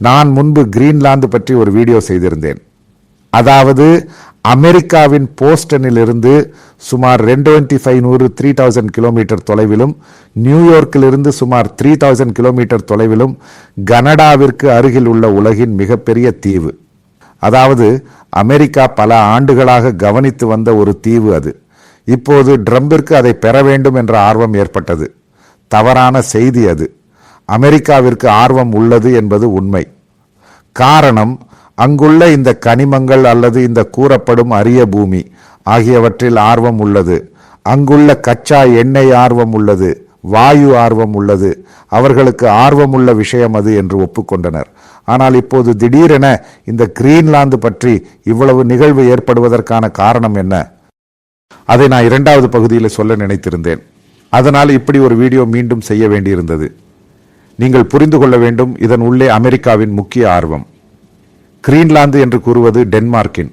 நான் முன்பு கிரீன்லாந்து பற்றி ஒரு வீடியோ செய்திருந்தேன். அதாவது அமெரிக்காவின் போஸ்டனிலிருந்து சுமார் ரெண்டு ஃபைவ் நூறு த்ரீ தௌசண்ட் கிலோமீட்டர் தொலைவிலும் நியூயார்க்கிலிருந்து சுமார் த்ரீ தௌசண்ட் கிலோமீட்டர் தொலைவிலும் கனடாவிற்கு அருகில் உள்ள உலகின் மிகப்பெரிய தீவு. அதாவது அமெரிக்கா பல ஆண்டுகளாக கவனித்து வந்த ஒரு தீவு அது. இப்போது ட்ரம்பிற்கு அதை பெற வேண்டும் என்ற ஆர்வம் ஏற்பட்டது. தவறான செய்தி அது. அமெரிக்காவிற்கு ஆர்வம் உள்ளது என்பது உண்மை. காரணம் அங்குள்ள இந்த கனிமங்கள் அல்லது இந்த கூறப்படும் அரிய பூமி ஆகியவற்றில் ஆர்வம் உள்ளது. அங்குள்ள கச்சா எண்ணெய் ஆர்வம் உள்ளது வாயு ஆர்வம் உள்ளது. அவர்களுக்கு ஆர்வமுள்ள விஷயம் அது என்று ஒப்புக்கொண்டனர். ஆனால் இப்போது திடீரென இந்த கிரீன்லாந்து பற்றி இவ்வளவு நிகழ்வு ஏற்படுவதற்கான காரணம் என்ன? அதை நான் இரண்டாவது பகுதியில் சொல்ல நினைத்திருந்தேன். அதனால் இப்படி ஒரு வீடியோ மீண்டும் செய்ய வேண்டியிருந்தது. நீங்கள் புரிந்து கொள்ள வேண்டும் இதன் உள்ளே அமெரிக்காவின் முக்கிய ஆர்வம். கிரீன்லாந்து என்று கூறுவது டென்மார்க்கின்.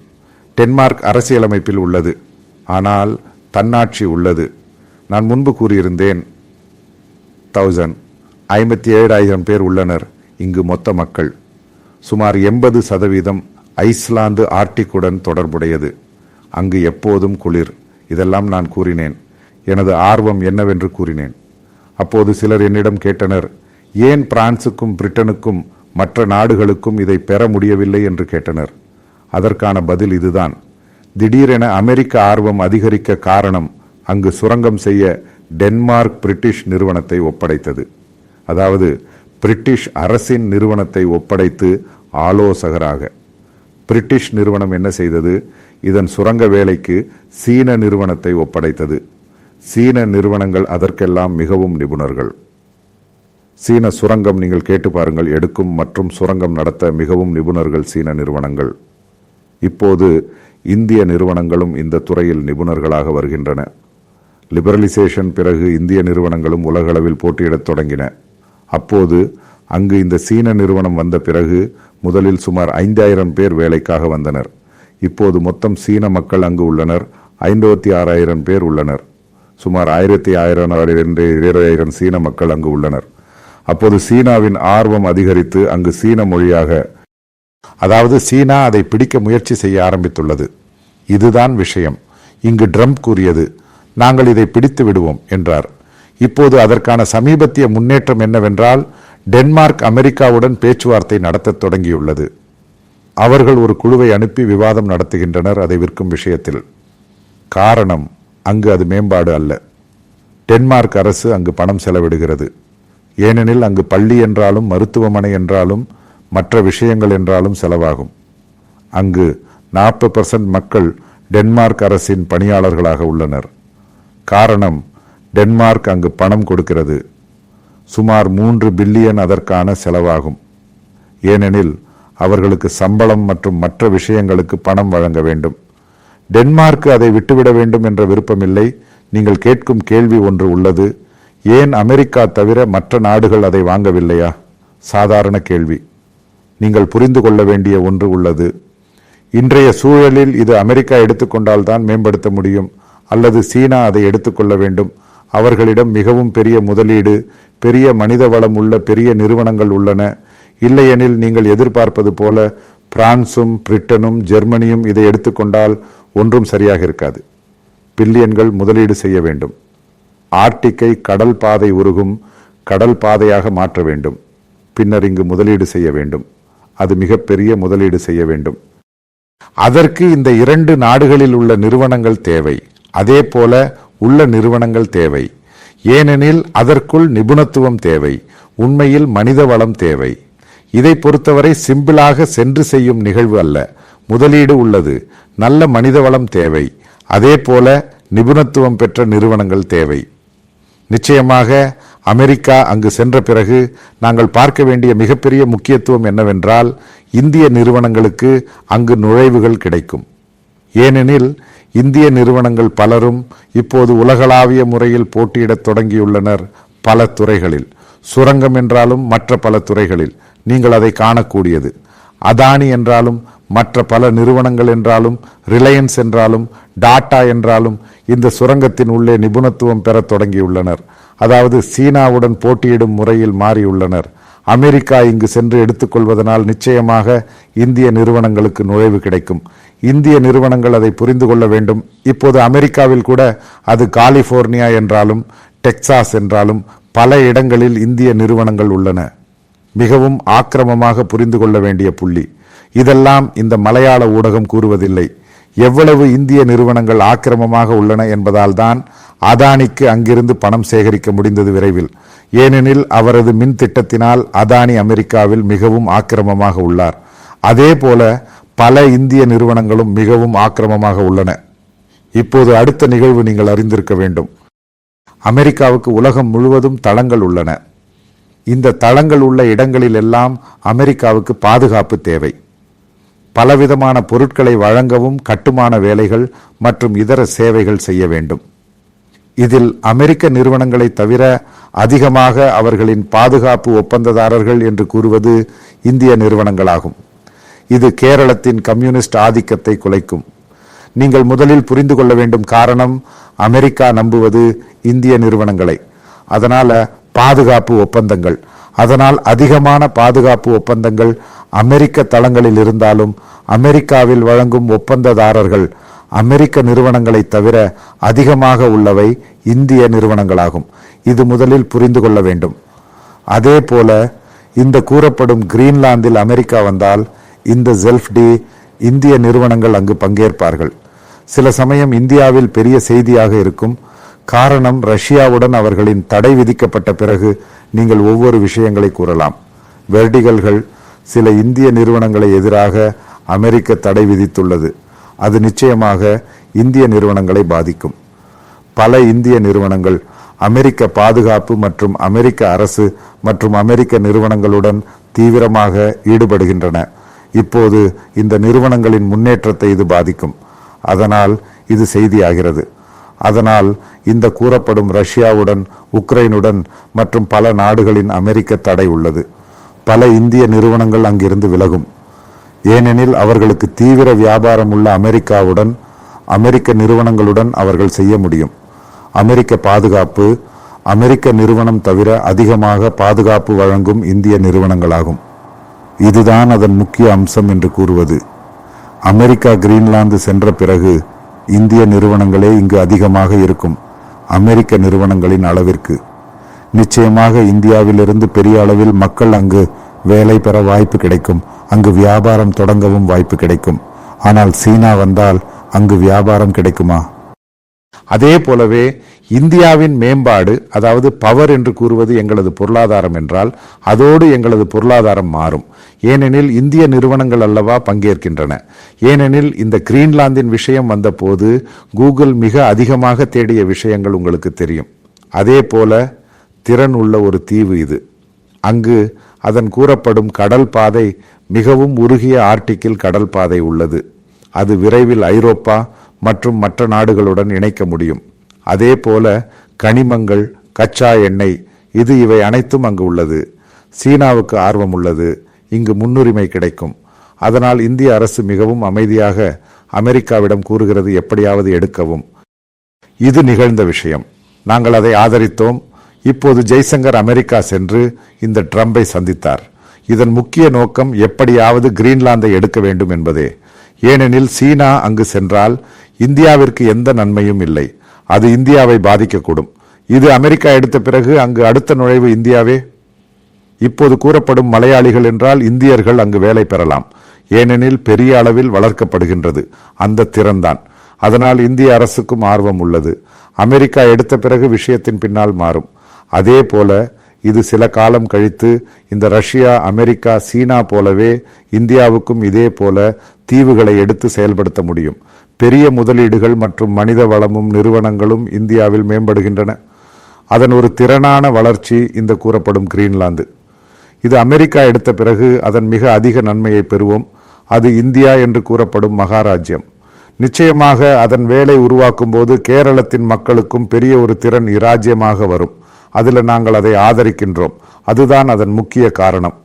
டென்மார்க் அரசியலமைப்பில் உள்ளது. ஆனால் தன்னாட்சி உள்ளது. நான் முன்பு கூறியிருந்தேன். தௌசண்ட் ஐம்பத்தி ஏழாயிரம் பேர் உள்ளனர் இங்கு மொத்த மக்கள். சுமார் எண்பது சதவீதம் ஐஸ்லாந்து ஆர்டிக்குடன் தொடர்புடையது. அங்கு எப்போதும் குளிர். இதெல்லாம் நான் கூறினேன். எனது ஆர்வம் என்னவென்று கூறினேன். அப்போது சிலர் என்னிடம் கேட்டனர் ஏன் பிரான்சுக்கும் பிரிட்டனுக்கும் மற்ற நாடுகளுக்கும் இதை பெற முடியவில்லை என்று கேட்டனர். அதற்கான பதில் இதுதான். திடீரென அமெரிக்க ஆர்வம் அதிகரிக்க காரணம் அங்கு சுரங்கம் செய்ய டென்மார்க் பிரிட்டிஷ் நிறுவனத்தை ஒப்படைத்தது. அதாவது பிரிட்டிஷ் அரசின் நிறுவனத்தை ஒப்படைத்து ஆலோசகராக. பிரிட்டிஷ் நிறுவனம் என்ன செய்தது? இதன் சுரங்க வேலைக்கு சீன நிறுவனத்தை ஒப்படைத்தது. சீன நிறுவனங்கள் அதற்கெல்லாம் மிகவும் நிபுணர்கள். சீன சுரங்கம் நீங்கள் கேட்டு பாருங்கள். எடுக்கும் மற்றும் சுரங்கம் நடத்த மிகவும் நிபுணர்கள் சீன நிறுவனங்கள். இப்போது இந்திய நிறுவனங்களும் இந்த துறையில் நிபுணர்களாக வருகின்றன. லிபரலைசேஷன் பிறகு இந்திய நிறுவனங்களும் உலகளவில் போட்டியிடத் தொடங்கின. அப்போது அங்கு இந்த சீன நிறுவனம் வந்த பிறகு முதலில் சுமார் ஐந்தாயிரம் பேர் வேலைக்காக வந்தனர். இப்போது மொத்தம் சீன மக்கள் அங்கு உள்ளனர். ஐம்பத்தி ஆறாயிரம் பேர் உள்ளனர். சுமார் ஆயிரத்தி ஆயிரம் ஆயிரம் சீன மக்கள் அங்கு உள்ளனர். அப்போது சீனாவின் ஆர்வம் அதிகரித்து அங்கு சீன மொழியாக அதாவது சீனா அதை பிடிக்க முயற்சி செய்ய ஆரம்பித்துள்ளது. இதுதான் விஷயம். இங்கு ட்ரம்ப் கூறியது நாங்கள் இதை பிடித்து விடுவோம் என்றார். இப்போது அதற்கான சமீபத்திய முன்னேற்றம் என்னவென்றால் டென்மார்க் அமெரிக்காவுடன் பேச்சுவார்த்தை நடத்தத் தொடங்கியுள்ளது. அவர்கள் ஒரு குழுவை அனுப்பி விவாதம் நடத்துகின்றனர் அதை விற்கும் விஷயத்தில். காரணம் அங்கு அது மேம்பாடு அல்ல. டென்மார்க் அரசு அங்கு பணம் செலவிடுகிறது. ஏனெனில் அங்கு பள்ளி என்றாலும் மருத்துவமனை என்றாலும் மற்ற விஷயங்கள் என்றாலும் செலவாகும். அங்கு நாற்பது பர்சன்ட் மக்கள் டென்மார்க் அரசின் பணியாளர்களாக உள்ளனர். காரணம் டென்மார்க் அங்கு பணம் கொடுக்கிறது. சுமார் மூன்று பில்லியன் அதற்கான செலவாகும். ஏனெனில் அவர்களுக்கு சம்பளம் மற்றும் மற்ற விஷயங்களுக்கு பணம் வழங்க வேண்டும். டென்மார்க்கு அதை விட்டுவிட வேண்டும் என்ற விருப்பமில்லை. நீங்கள் கேட்கும் கேள்வி ஒன்று உள்ளது. ஏன் அமெரிக்கா தவிர மற்ற நாடுகள் அதை வாங்கவில்லையா? சாதாரண கேள்வி. நீங்கள் புரிந்து கொள்ள வேண்டிய ஒன்று உள்ளது. இன்றைய சூழலில் இது அமெரிக்கா எடுத்துக்கொண்டால் தான் மேம்படுத்த முடியும். அல்லது சீனா அதை எடுத்துக்கொள்ள வேண்டும். அவர்களிடம் மிகவும் பெரிய முதலீடு பெரிய மனித வளம் உள்ள பெரிய நிறுவனங்கள் உள்ளன. இல்லையெனில் நீங்கள் எதிர்பார்ப்பது போல பிரான்சும் பிரிட்டனும் ஜெர்மனியும் இதை எடுத்துக்கொண்டால் ஒன்றும் சரியாக இருக்காது. பில்லியன்கள் முதலீடு செய்ய வேண்டும். ஆர்டிக்கை கடல் பாதை உருகும் கடல் பாதையாக மாற்ற வேண்டும். பின்னர் இங்கு முதலீடு செய்ய வேண்டும். அது மிகப்பெரிய முதலீடு செய்ய வேண்டும். அதற்கு இந்த இரண்டு நாடுகளில் உள்ள நிறுவனங்கள் தேவை. அதே போல உள்ள நிறுவனங்கள் தேவை. ஏனெனில் அதற்குள் நிபுணத்துவம் தேவை. உண்மையில் மனித வளம் தேவை. இதை பொறுத்தவரை சிம்பிளாக சென்று செய்யும் நிகழ்வு அல்ல. முதலீடு உள்ளது. நல்ல மனித வளம் தேவை. அதே போல நிபுணத்துவம் பெற்ற நிறுவனங்கள் தேவை. நிச்சயமாக அமெரிக்கா அங்கு சென்ற பிறகு நாங்கள் பார்க்க வேண்டிய மிகப்பெரிய முக்கியத்துவம் என்னவென்றால் இந்திய நிறுவனங்களுக்கு அங்கு நுழைவுகள் கிடைக்கும். ஏனெனில் இந்திய நிறுவனங்கள் பலரும் இப்போது உலகளாவிய முறையில் போட்டியிடத் தொடங்கியுள்ளனர் பல துறைகளில். சுரங்கம் என்றாலும் மற்ற பல துறைகளில். நீங்கள் அதை காணக்கூடியது. அதானி என்றாலும் மற்ற பல நிறுவனங்கள் என்றாலும் ரிலையன்ஸ் என்றாலும் டாட்டா என்றாலும் இந்த சுரங்கத்தின் உள்ளே நிபுணத்துவம் பெற தொடங்கியுள்ளனர். அதாவது சீனாவுடன் போட்டியிடும் முறையில் மாறியுள்ளனர். அமெரிக்கா இங்கு சென்று எடுத்துக்கொள்வதனால் நிச்சயமாக இந்திய நிறுவனங்களுக்கு நுழைவு கிடைக்கும். இந்திய நிறுவனங்கள் அதை புரிந்து கொள்ள வேண்டும். இப்போது அமெரிக்காவில் கூட அது காலிபோர்னியா என்றாலும் டெக்சாஸ் என்றாலும் பல இடங்களில் இந்திய நிறுவனங்கள் உள்ளன. மிகவும் ஆக்கிரமமாக புரிந்து கொள்ள வேண்டிய புள்ளி. இதெல்லாம் இந்த மலையாள ஊடகம் கூறுவதில்லை. எவ்வளவு இந்திய நிறுவனங்கள் ஆக்கிரமமாக உள்ளன என்பதால் தான் அதானிக்கு அங்கிருந்து பணம் சேகரிக்க முடிந்தது விரைவில். ஏனெனில் அவரது மின் திட்டத்தினால் அதானி அமெரிக்காவில் மிகவும் ஆக்கிரமமாக உள்ளார். அதே போல பல இந்திய நிறுவனங்களும் மிகவும் ஆக்கிரமமாக உள்ளன. இப்போது அடுத்த நிகழ்வு நீங்கள் அறிந்திருக்க வேண்டும். அமெரிக்காவுக்கு உலகம் முழுவதும் தளங்கள் உள்ளன. இந்த தளங்கள் உள்ள இடங்களில் எல்லாம் அமெரிக்காவுக்கு பாதுகாப்பு தேவை. பலவிதமான பொருட்களை வழங்கவும் கட்டுமான வேலைகள் மற்றும் இதர சேவைகள் செய்ய வேண்டும். இதில் அமெரிக்க நிறுவனங்களை தவிர அதிகமாக அவர்களின் பாதுகாப்பு ஒப்பந்ததாரர்கள் என்று கூறுவது இந்திய நிறுவனங்களாகும். இது கேரளத்தின் கம்யூனிஸ்ட் ஆதிக்கத்தை குலைக்கும். நீங்கள் முதலில் புரிந்து கொள்ள வேண்டும் காரணம் அமெரிக்கா நம்புவது இந்திய நிறுவனங்களை. அதனால பாதுகாப்பு ஒப்பந்தங்கள் அதனால் அதிகமான பாதுகாப்பு ஒப்பந்தங்கள் அமெரிக்க தளங்களில் இருந்தாலும் அமெரிக்காவில் வழங்கும் ஒப்பந்ததாரர்கள் அமெரிக்க நிறுவனங்களை தவிர அதிகமாக உள்ளவை இந்திய நிறுவனங்களாகும். இது முதலில் புரிந்து கொள்ள வேண்டும். அதே போல இந்த கூறப்படும் கிரீன்லாந்தில் அமெரிக்கா வந்தால் இந்த ஜெல்ஃப்டி இந்திய நிறுவனங்கள் அங்கு பங்கேற்பார்கள். சில சமயம் இந்தியாவில் பெரிய செய்தியாக இருக்கும் காரணம் ரஷ்யாவுடன் அவர்களின் தடை விதிக்கப்பட்ட பிறகு நீங்கள் ஒவ்வொரு விஷயங்களை கூறலாம். வெர்டிகல்கள் சில இந்திய நிறுவனங்களை எதிராக அமெரிக்க தடை விதித்துள்ளது. அது நிச்சயமாக இந்திய நிறுவனங்களை பாதிக்கும். பல இந்திய நிறுவனங்கள் அமெரிக்க பாதுகாப்பு மற்றும் அமெரிக்க அரசு மற்றும் அமெரிக்க நிறுவனங்களுடன் தீவிரமாக ஈடுபடுகின்றன. இப்போது இந்த நிறுவனங்களின் முன்னேற்றத்தை இது பாதிக்கும். அதனால் இது செய்தியாகிறது. அதனால் இந்த கூறப்படும் ரஷ்யாவுடன் உக்ரைனுடன் மற்றும் பல நாடுகளின் அமெரிக்க தடை உள்ளது. பல இந்திய நிறுவனங்கள் அங்கிருந்து விலகும். ஏனெனில் அவர்களுக்கு தீவிர வியாபாரம் உள்ள அமெரிக்காவுடன் அமெரிக்க நிறுவனங்களுடன் அவர்கள் செய்ய முடியும். அமெரிக்க பாதுகாப்பு அமெரிக்க நிறுவனம் தவிர அதிகமாக பாதுகாப்பு வழங்கும் இந்திய நிறுவனங்களாகும். இதுதான் அதன் முக்கிய அம்சம் என்று கூறுவது. அமெரிக்கா கிரீன்லாந்து சென்ற பிறகு இந்திய நிறுவனங்களே இங்கு அதிகமாக இருக்கும். அமெரிக்க நிறுவனங்களின் அளவிற்கு. நிச்சயமாக இந்தியாவிலிருந்து பெரிய அளவில் மக்கள் அங்கு வேலை பெற வாய்ப்பு கிடைக்கும். அங்கு வியாபாரம் தொடங்கவும் வாய்ப்பு கிடைக்கும். ஆனால் சீனா வந்தால் அங்கு வியாபாரம் கிடைக்குமா? அதே போலவே இந்தியாவின் மேம்பாடு அதாவது பவர் என்று கூறுவது எங்களது பொருளாதாரம் என்றால் அதோடு எங்களது பொருளாதாரம் மாறும். ஏனெனில் இந்திய நிறுவனங்கள் அல்லவா பங்கேற்கின்றன. ஏனெனில் இந்த கிரீன்லாந்தின் விஷயம் வந்தபோது கூகுள் மிக அதிகமாக தேடிய விஷயங்கள் உங்களுக்கு தெரியும். அதே போல திறன் உள்ள ஒரு தீவு இது. அங்கு அதன் கூறப்படும் கடல் பாதை மிகவும் உருகிய ஆர்டிக்கில் கடல் பாதை உள்ளது. அது விரைவில் ஐரோப்பா மற்றும் மற்ற நாடுகளுடன் இணைக்க முடியும். அதே போல கனிமங்கள் கச்சா எண்ணெய் இது இவை அனைத்தும் அங்கு உள்ளது. சீனாவுக்கு ஆர்வம் உள்ளது. இங்கு முன்னுரிமை கிடைக்கும். அதனால் இந்திய அரசு மிகவும் அமைதியாக அமெரிக்காவிடம் கூறுகிறது எப்படியாவது எடுக்கவும். இது நிகழ்ந்த விஷயம். நாங்கள் அதை ஆதரித்தோம். இப்போது ஜெய்சங்கர் அமெரிக்கா சென்று இந்த ட்ரம்பை சந்தித்தார். இதன் முக்கிய நோக்கம் எப்படியாவது கிரீன்லாந்தை எடுக்க வேண்டும் என்பதே. ஏனெனில் சீனா அங்கு சென்றால் இந்தியாவிற்கு எந்த நன்மையும் இல்லை. அது இந்தியாவை பாதிக்கக்கூடும். இது அமெரிக்கா எடுத்த பிறகு அங்கு அடுத்த நுழைவு இந்தியாவே? இப்போது கூறப்படும் மலையாளிகள் என்றால் இந்தியர்கள் அங்கு வேலை பெறலாம். ஏனெனில் பெரிய அளவில் வளர்க்கப்படுகின்றது. அந்த திறன்தான். அதனால் இந்திய அரசுக்கும் ஆர்வம் உள்ளது. அமெரிக்கா எடுத்த பிறகு விஷயத்தின் பின்னால் மாறும். அதே போல இது சில காலம் கழித்து இந்த ரஷ்யா அமெரிக்கா சீனா போலவே இந்தியாவுக்கும் இதே போல தீவுகளை எடுத்து செயல்படுத்த முடியும். பெரிய முதலீடுகள் மற்றும் மனித வளமும் நிறுவனங்களும் இந்தியாவில் மேம்படுகின்றன. அதன் ஒரு திறனான வளர்ச்சி இந்த கூறப்படும் கிரீன்லாந்து. இது அமெரிக்கா எடுத்த பிறகு அதன் மிக அதிக நன்மையை பெறுவோம். அது இந்தியா என்று கூறப்படும் மகாராஜ்யம். நிச்சயமாக அதன் வேலை உருவாக்கும் போது கேரளத்தின் மக்களுக்கும் பெரிய ஒரு திறன் இராஜ்யமாக வரும். அதில் நாங்கள் அதை ஆதரிக்கின்றோம். அதுதான் அதன் முக்கிய காரணம்.